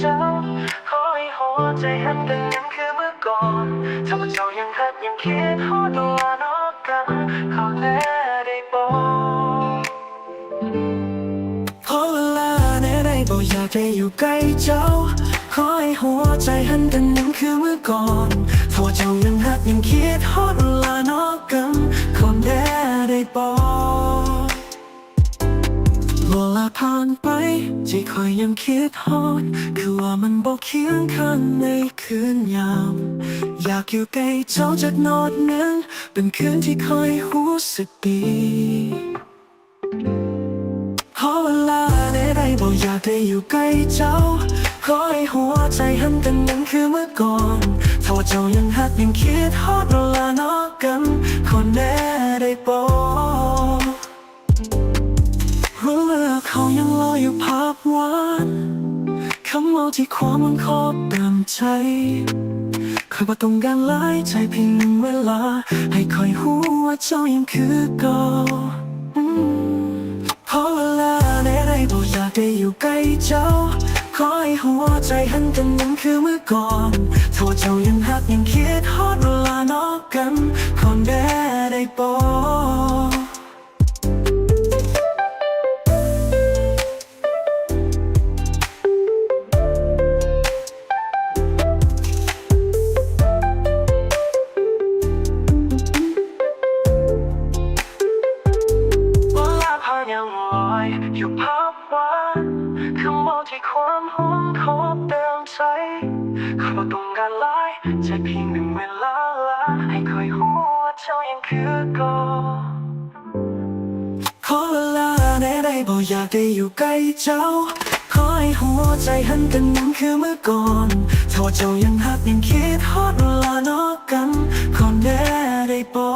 เจ้า ขอให้หัวใจหันกันยังคือเมื่อก่อนถ้าเจ้ายังหัดยังคิดฮอดเวลานอกกันขอแลได้บอกขอเวลาแน่ได้บอกอยากได้อยู่ใกล้เจ้า ขอให้หัวใจหันกันยังคือเมื่อก่อนถ้าเจ้ายังหักยังคิดฮอดเว เวลาผ่านไปใจคอยยังคิดฮอดคือว่ามันบอกเคียงข้างในคืนยาม อยากอยู่ใกล้เจ้าจากนอนนั้น เป็นคืนที่คอยรู้สึกดีขอเวลาได้ได้บอกอยากได้อยู่ใกล้เจ้าขอให้หัวใจหันกันยังคือเมื่อก่อน ถ้าว่าเจ้ายังหักยังคิดฮอดเวลานอกกัน เขายังรออยู่ภาพหวานคำเอาที่ความมันครอบเติมใจคอยว่าต้องการหลายใจเพียงหนึ่งเวลา ให้คอยหัวาเจ้ายังคือเก่าอืมขอเวลาในไรบอกอยากได้อยู่ใกล้เจ้าขอให้หัวใจหันกันยังคือเมื่อก่อนถ้าว่าเจ้ายังหักยังคิดฮอดเวลานอกกันคนแด่ได้บอก ยังลอยอยู่ภาพวานคือมองที่ความหอมขอบเติมใจเขาต้องการหลายใจเพียงหนึ่งเวลาละให้คอยหัวเจ้ายังคือก่อขอเวลาได้ได้บอกอยากได้อยู่ใกล้เจ้าขอให้หัวใจหันกันยังคือเมื่อก่อนถ้าว่าเจ้ายังหักยังคิดฮอดเวลานอกกันคนแน่ได้บอก